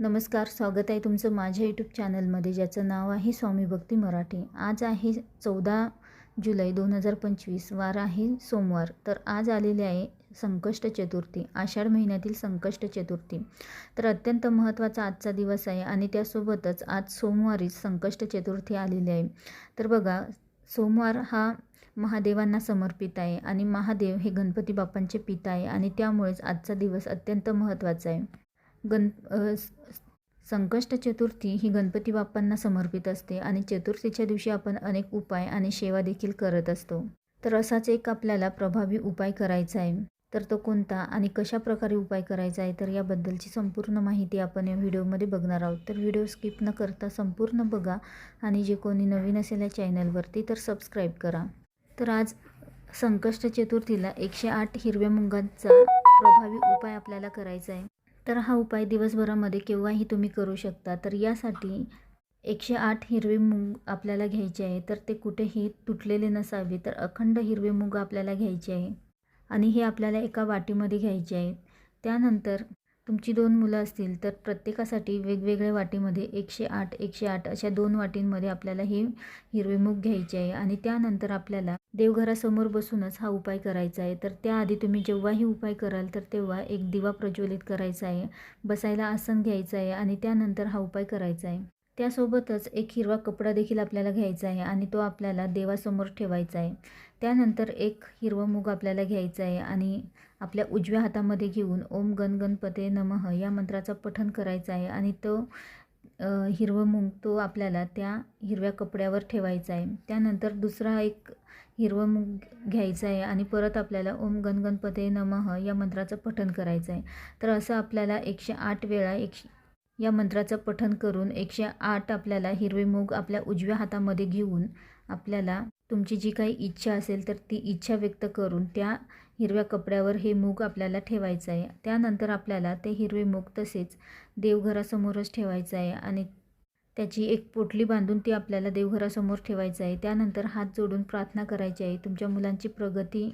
नमस्कार स्वागत आहे तुमचं माझ्या यूट्यूब चॅनलमध्ये ज्याचं नाव आहे स्वामी भक्ती मराठी. आज आहे चौदा जुलै दोन हजार पंचवीस वार आहे सोमवार. तर आज आलेले आहे संकष्ट चतुर्थी आषाढ महिन्यातील संकष्ट चतुर्थी. तर अत्यंत महत्त्वाचा आजचा दिवस आहे आणि त्यासोबतच आज सोमवारीच संकष्ट चतुर्थी आलेली आहे. तर बघा सोमवार हा महादेवांना समर्पित आहे आणि महादेव हे गणपती बाप्पांचे पिता आहे आणि त्यामुळेच आजचा दिवस अत्यंत महत्त्वाचा आहे. गण संकष्ट चतुर्थी ही गणपती बाप्पांना समर्पित असते आणि चतुर्थीच्या दिवशी आपण अनेक उपाय आणि सेवा देखील करत असतो. तर असाच एक आपल्याला प्रभावी उपाय करायचा आहे. तर तो कोणता आणि कशा प्रकारे उपाय करायचा आहे तर याबद्दलची संपूर्ण माहिती आपण या व्हिडिओमध्ये बघणार आहोत. तर व्हिडिओ स्किप न करता संपूर्ण बघा आणि जे कोणी नवीन असेल या चॅनलवरती तर सबस्क्राईब करा. तर आज संकष्ट चतुर्थीला एकशे आठ हिरव्या मुंगांचा प्रभावी उपाय आपल्याला करायचा आहे. तर हा उपाय दिवसभरामध्ये केव्हाही तुम्ही करू शकता. तर यासाठी एकशे आठ हिरवे मूग आपल्याला घ्यायचे आहे. तर ते कुठेही तुटलेले नसावे. तर अखंड हिरवे मूग आपल्याला घ्यायचे आहे. आणि हे आपल्याला एका वाटीमध्ये घ्यायचे आहेत त्यानंतर तुमची दोन मुलं असतील तर प्रत्येकासाठी वेगवेगळ्या वाटीमध्ये एकशे आठ एकशे आठ अशा दोन वाटींमध्ये आपल्याला हे हिरवे मूग घ्यायचे आहे आणि त्यानंतर आपल्याला देवघरासमोर बसूनच हा उपाय करायचा आहे. तर त्याआधी तुम्ही जेव्हाही उपाय कराल तर तेव्हा एक दिवा प्रज्वलित करायचा आहे बसायला आसन घ्यायचं आहे आणि त्यानंतर हा उपाय करायचा आहे. त्यासोबतच एक हिरवा कपडा देखील आपल्याला घ्यायचा आहे आणि तो आपल्याला देवासमोर ठेवायचा आहे. त्यानंतर एक हिरवं मूग आपल्याला घ्यायचं आहे आणि आपल्या उजव्या हातामध्ये घेऊन ओम गण गणपते नमः या मंत्राचं पठण करायचं आहे आणि तो हिरवं मूग तो आपल्याला त्या हिरव्या कपड्यावर ठेवायचा आहे. त्यानंतर दुसरा एक हिरवं मूग घ्यायचं आहे आणि परत आपल्याला ओम गण गणपते नमः या मंत्राचं पठण करायचं आहे. तर असं आपल्याला एकशे आठ वेळा एकशे या मंत्राचं पठण करून एकशे आठ आपल्याला हिरवे मूग आपल्या उजव्या हातामध्ये घेऊन आपल्याला तुमची जी काही इच्छा असेल तर ती इच्छा व्यक्त करून त्या हिरव्या कपड्यावर हे मूग आपल्याला ठेवायचं आहे. त्यानंतर आपल्याला ते हिरवे मूग तसेच देवघरासमोरच ठेवायचं आहे आणि त्याची एक पोटली बांधून ती आपल्याला देवघरासमोर ठेवायचं आहे. त्यानंतर हात जोडून प्रार्थना करायची आहे. तुमच्या मुलांची प्रगती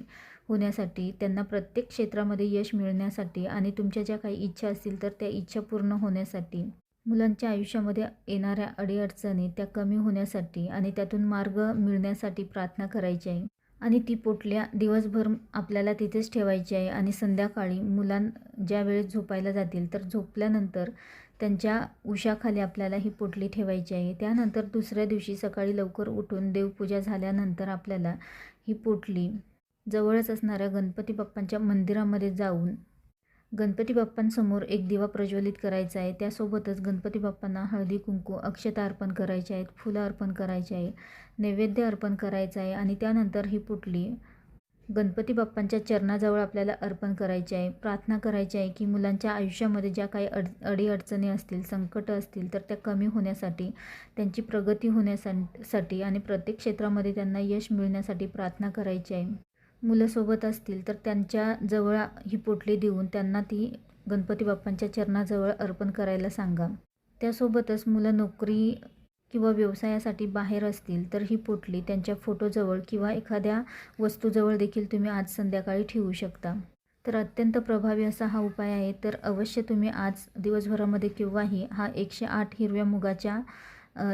होण्यासाठी त्यांना प्रत्येक क्षेत्रामध्ये यश मिळण्यासाठी आणि तुमच्या ज्या काही इच्छा असतील तर त्या इच्छा पूर्ण होण्यासाठी मुलांच्या आयुष्यामध्ये येणाऱ्या अडीअडचणी त्या कमी होण्यासाठी आणि त्यातून मार्ग मिळण्यासाठी प्रार्थना करायची आहे. आणि ती पोटल्या दिवसभर आपल्याला तिथेच ठेवायची आहे. आणि संध्याकाळी मुलां ज्या वेळेस झोपायला जातील तर झोपल्यानंतर त्यांच्या उशाखाली आपल्याला ही पोटली ठेवायची आहे. त्यानंतर दुसऱ्या दिवशी सकाळी लवकर उठून देवपूजा झाल्यानंतर आपल्याला ही पोटली जवळच असणाऱ्या गणपती बाप्पांच्या मंदिरामध्ये जाऊन गणपती बाप्पांसमोर एक दिवा प्रज्वलित करायचा आहे. त्यासोबतच गणपती बाप्पांना हळदी कुंकू अक्षता अर्पण करायचे आहेत फुलं अर्पण करायचे आहे नैवेद्य अर्पण करायचं आहे आणि त्यानंतर ही पुटली गणपती बाप्पांच्या चरणाजवळ आपल्याला अर्पण करायचे आहे. प्रार्थना करायची आहे की मुलांच्या आयुष्यामध्ये ज्या काही अड अडीअडचणी असतील संकट असतील तर त्या कमी होण्यासाठी त्यांची प्रगती होण्यासाठी आणि प्रत्येक क्षेत्रामध्ये त्यांना यश मिळण्यासाठी प्रार्थना करायची आहे. मुलं सोबत असतील तर त्यांच्या जवळ ही पोटली देऊन त्यांना ती गणपती बाप्पांच्या चरणाजवळ अर्पण करायला सांगा. त्यासोबतच मुलं नोकरी किंवा व्यवसायासाठी बाहेर असतील तर ही पोटली त्यांच्या फोटोजवळ किंवा एखाद्या वस्तूजवळ देखील तुम्ही आज संध्याकाळी ठेवू शकता. तर अत्यंत प्रभावी असा हा उपाय आहे तर अवश्य तुम्ही आज दिवसभरामध्ये किंवाही हा एकशे आठ हिरव्या मुगाच्या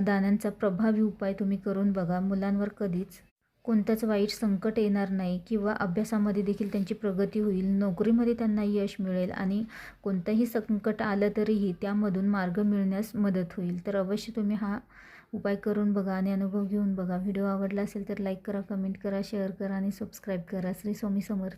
दाण्यांचा प्रभावी उपाय तुम्ही करून बघा. मुलांवर कधीच कोणतंच वाईट संकट येणार नाही किंवा अभ्यासामध्ये देखील त्यांची प्रगती होईल नोकरीमध्ये त्यांना यश मिळेल आणि कोणतंही संकट आलं तरीही त्यामधून मार्ग मिळण्यास मदत होईल. तर अवश्य तुम्ही हा उपाय करून बघा आणि अनुभव घेऊन बघा. व्हिडिओ आवडला असेल तर लाईक करा कमेंट करा शेअर करा आणि सबस्क्राईब करा. श्री स्वामी समर्थ.